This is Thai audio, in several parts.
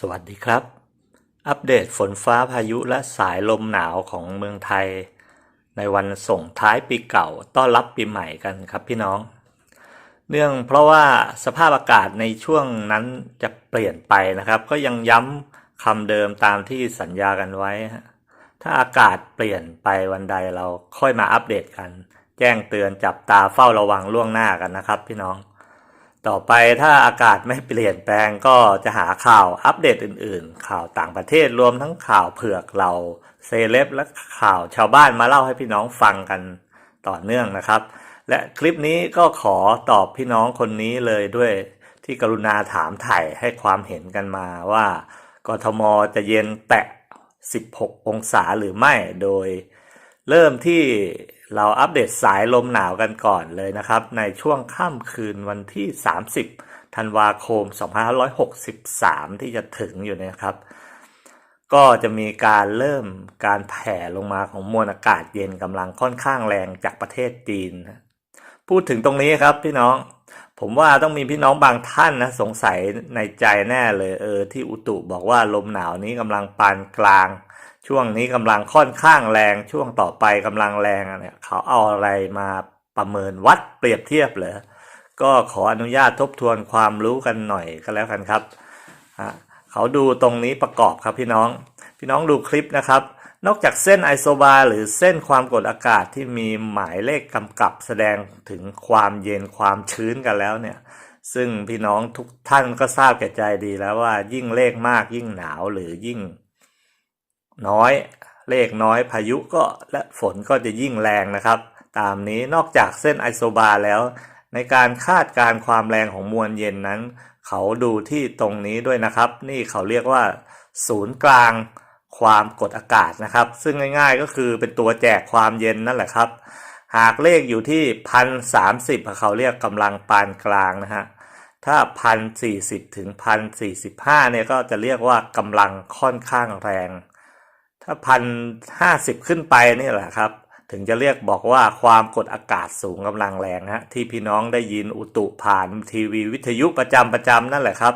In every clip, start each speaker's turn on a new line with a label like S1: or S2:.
S1: สวัสดีครับ อัปเดตฝนฟ้าพายุและสายลมหนาวของเมืองไทย ในวันส่งท้ายปีเก่าต้อนรับปีใหม่กันครับพี่น้อง เนื่องเพราะว่าสภาพอากาศในช่วงนั้นจะเปลี่ยนไปนะครับ ก็ยังย้ำคำเดิมตามที่สัญญากันไว้ ถ้าอากาศเปลี่ยนไปวันใดเราค่อยมาอัปเดตกัน แจ้งเตือนจับตาเฝ้าระวังล่วงหน้ากันนะครับพี่น้อง ต่อไปถ้าอากาศไม่เปลี่ยนแปลงก็จะหาข่าวอัปเดตอื่น ๆ ข่าวต่างประเทศรวมทั้งข่าวเผือกเราเซเลบและข่าวชาวบ้านมาเล่าให้พี่น้องฟังกันต่อเนื่องนะครับ และคลิปนี้ก็ขอตอบพี่น้องคนนี้เลยด้วยที่กรุณาถามไถ่ให้ความเห็นกันมาว่ากทมจะเย็นแตะ 16 องศาหรือไม่โดย เริ่มที่เราอัปเดตสายลมหนาวกันก่อนเลยนะครับ ในช่วงค่ำคืนวันที่ 30 ธันวาคม 2563 ที่จะถึงอยู่นะครับ ก็จะมีการเริ่มการแผ่ลงมาของมวลอากาศเย็นกำลังค่อนข้างแรงจากประเทศจีน พูดถึงตรงนี้ครับพี่น้อง ผมว่าต้องมีพี่น้องบางท่านนะสงสัยในใจแน่เลยเออที่อุตุบอกว่าลมหนาวนี้กำลังปานกลาง ช่วงนี้กำลังค่อนข้างแรงช่วงต่อไปกำลังแรงอะเนี่ยเขาเอาอะไรมาประเมินวัดเปรียบเทียบเหรอก็ขออนุญาตทบทวนความรู้กันหน่อยก็แล้วกันครับฮะเขาดูตรงนี้ประกอบครับพี่น้อง พี่น้องดูคลิปนะครับ นอกจากเส้นไอโซบาร์หรือเส้นความกดอากาศที่มีหมายเลขกำกับแสดงถึงความเย็นความชื้นกันแล้วเนี่ย ซึ่งพี่น้องทุกท่านก็ทราบแก่ใจดีแล้วว่ายิ่งเลขมากยิ่งหนาวหรือยิ่ง น้อยเลขน้อยพายุก็และฝนก็จะยิ่งแรงนะครับ ตามนี้นอกจากเส้นไอโซบาร์แล้ว ในการคาดการความแรงของมวลเย็นนั้น เขาดูที่ตรงนี้ด้วยนะครับ นี่เขาเรียกว่า ศูนย์กลาง ความกดอากาศนะครับ ซึ่งง่ายๆก็คือเป็นตัวแจกความเย็นนั่นแหละครับ หากเลขอยู่ที่พันสามสิบเขาเรียกกำลังปานกลางนะฮะถ้าพันสี่สิบถึงพันสี่สิบห้าเนี่ยก็จะเรียกว่ากำลังค่อนข้างแรง ถ้าพันห้าสิบขึ้นไปนี่แหละครับ ถึงจะเรียกบอกว่าความกดอากาศสูงกำลังแรงฮะที่พี่น้องได้ยินอุตุผ่านทีวีวิทยุประจำประจำนั่นแหละครับ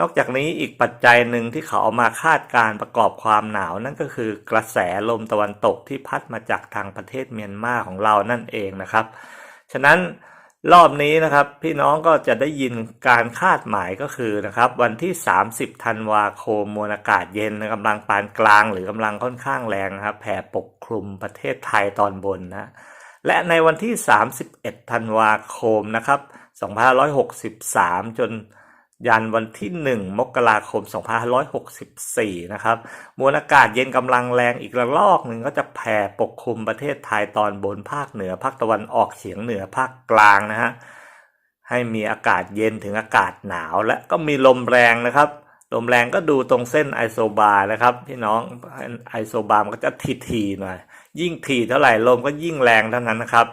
S1: นอกจากนี้อีกปัจจัยหนึ่งที่เขาเอามาคาดการประกอบความหนาวนั่นก็คือกระแสลมตะวันตกที่พัดมาจากทางประเทศเมียนมาของเรานั่นเองนะครับ ฉะนั้นรอบนี้นะครับพี่น้องก็จะได้ยินการคาดหมายก็คือนะครับวันที่ 30 ธันวาคมมวลอากาศเย็นกำลังปานกลางหรือกำลังค่อนข้างแรงนะครับแผ่ปกคลุมประเทศไทยตอนบนนะและในวันที่ 31 ธันวาคมนะครับ2563 จน ยันวันที่ 1 มกราคม 2564 นะครับ มวลอากาศเย็นกำลังแรงอีกระลอกหนึ่งก็จะแผ่ปกคลุมประเทศไทยตอนบนภาคเหนือ ภาคตะวันออกเฉียงเหนือภาคกลางนะฮะ ให้มีอากาศเย็นถึงอากาศหนาวและก็มีลมแรงนะครับ ลมแรงก็ดูตรงเส้นไอโซบาร์นะครับ พี่น้องไอโซบาร์มันก็จะทีๆหน่อย ยิ่งถี่เท่าไหร่ลมก็ยิ่งแรงเท่านั้นนะครับ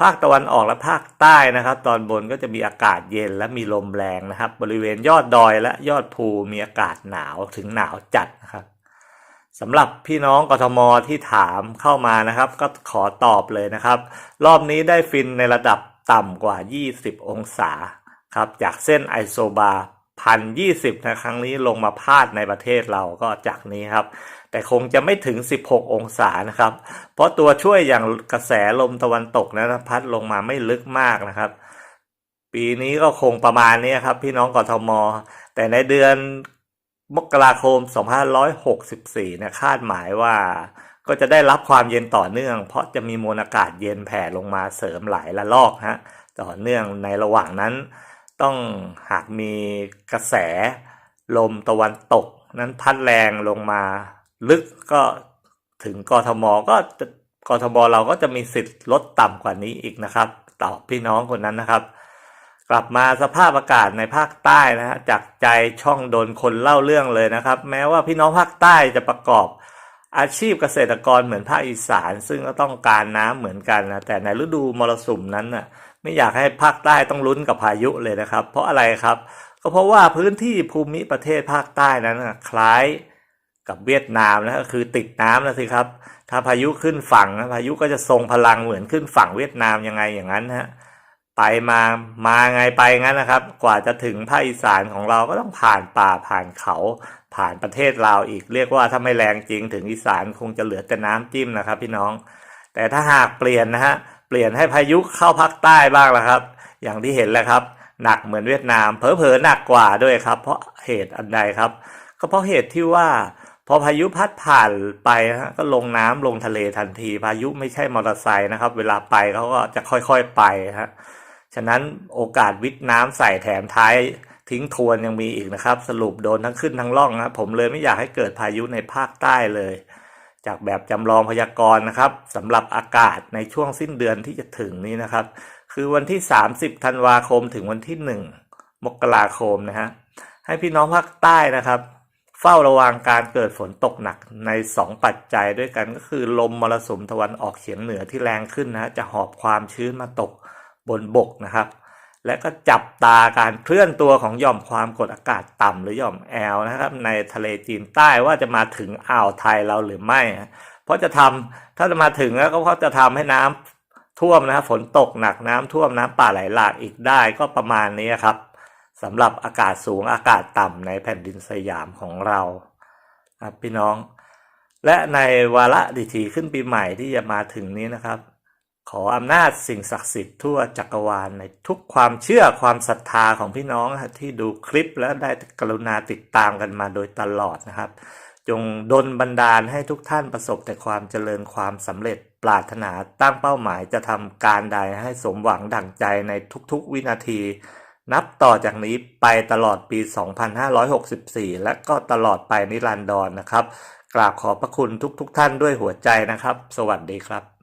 S1: ภาคตะวันออกและภาคใต้นะครับ ตอนบนก็จะมีอากาศเย็นและมีลมแรงนะครับ บริเวณยอดดอยและยอดภูมีอากาศหนาวถึงหนาวจัดนะครับสำหรับพี่น้องกทมที่ถามเข้ามานะครับ ก็ขอตอบเลยนะครับ รอบนี้ได้ฟินในระดับต่ำกว่า 20 องศาครับ จากเส้นไอโซบาพันยี่สิบนะครั้งนี้ลงมาพาดในประเทศเราก็จากนี้ครับ แต่คงจะไม่ถึง 16 องศานะครับ เพราะตัวช่วยอย่างกระแสลมตะวันตกนะพัดลงมาไม่ลึกมากนะครับ ปีนี้ก็คงประมาณนี้ครับ พี่น้องกทม แต่ในเดือนมกราคม 2564เนี่ยคาดหมายว่าก็จะได้รับความเย็นต่อเนื่อง เพราะจะมีมวลอากาศเย็นแผ่ลงมาเสริมหลายละลอกฮะต่อเนื่องในระหว่างนั้น ต้องหากมีกระแสลมตะวันตก นั้นพัดแรงลงมา ลึกก็ถึงกทมก็จะกทมเราก็จะมีสิทธิ์ลดต่ำกว่านี้อีกนะครับตอบพี่น้องคนนั้นนะครับ กลับมาสภาพอากาศในภาคใต้นะฮะจากใจช่องโดนคนเล่าเรื่องเลยนะครับ แม้ว่าพี่น้องภาคใต้จะประกอบอาชีพเกษตรกรเหมือนภาคอีสาน ซึ่งก็ต้องการน้ำเหมือนกันนะแต่ในฤดูมรสุมนั้นน่ะไม่อยากให้ภาคใต้ต้องลุ้นกับพายุเลยนะครับ เพราะอะไรครับ ก็เพราะว่าพื้นที่ภูมิประเทศภาคใต้นั้นนะคล้าย กับเวียดนามนะก็คือติดน้ำนะสิครับ ถ้าพายุขึ้นฝั่งนะพายุก็จะทรงพลังเหมือนขึ้นฝั่งเวียดนามยังไงอย่างนั้นฮะไปมามาไงไปงั้นนะครับ กว่าจะถึงภาคอีสานของเราก็ต้องผ่านป่าผ่านเขาผ่านประเทศลาวอีกเรียกว่าถ้าไม่แรงจริงถึงอีสานคงจะเหลือแต่น้ำจิ้มนะครับ พี่น้อง แต่ถ้าหากเปลี่ยนนะฮะเปลี่ยนให้พายุเข้าภาคใต้บ้างละครับ อย่างที่เห็นแล้วครับ หนักเหมือนเวียดนามเผลอๆหนักกว่าด้วยครับ เพราะเหตุอันใดครับ ก็เพราะเหตุที่ว่า พอพายุพัดผ่านไปฮะก็ลงน้ำลงทะเลทันที พายุไม่ใช่มอเตอร์ไซค์นะครับ เวลาไปเขาก็จะค่อยๆไปฮะฉะนั้นโอกาสวิทย์น้ำใส่แถมท้ายทิ้งทวนยังมีอีกนะครับ สรุปโดนทั้งขึ้นทั้งล่องนะผมเลยไม่อยากให้เกิดพายุในภาคใต้เลย จากแบบจำลองพยากรณ์นะครับสำหรับอากาศในช่วงสิ้นเดือนที่จะถึงนี้นะครับ คือวันที่ 30ธันวาคมถึงวันที่ 1 มกราคมนะฮะให้พี่น้องภาคใต้นะครับ เฝ้าระวังการเกิดฝนตกหนักใน 2 ปัจจัยด้วยกันก็คือลมมรสุมตะวันออกเฉียงเหนือที่แรงขึ้นนะจะหอบความชื้นมาตกบนบกนะครับ และก็จับตาการเคลื่อนตัวของหย่อมความกดอากาศต่ำหรือหย่อมแอลนะครับในทะเลจีนใต้ว่าจะมาถึงอ่าวไทยเราหรือไม่ เพราะจะทำถ้าจะมาถึงแล้วก็เพราะจะทำให้น้ำท่วมนะฝนตกหนักน้ำท่วมน้ำป่าไหลหลากอีกได้ก็ประมาณนี้ครับ สำหรับอากาศสูงอากาศต่ำในแผ่นดินสยามของเราครับพี่น้อง และในวาระดิถีขึ้นปีใหม่ที่จะมาถึงนี้นะครับ ขออำนาจสิ่งศักดิ์สิทธิ์ทั่วจักรวาลในทุกความเชื่อความศรัทธาของพี่น้องที่ดูคลิปและได้กรุณาติดตามกันมาโดยตลอดนะครับ จงดลบันดาลให้ทุกท่านประสบแต่ความเจริญความสำเร็จปรารถนาตั้งเป้าหมายจะทำการใดให้สมหวังดั่งใจในทุกๆวินาที นับต่อจากนี้ไปตลอดปี 2564 และก็ตลอดไปนิรันดรนนะครับ กราบขอบพระคุณทุกๆท่านด้วยหัวใจนะครับ สวัสดีครับ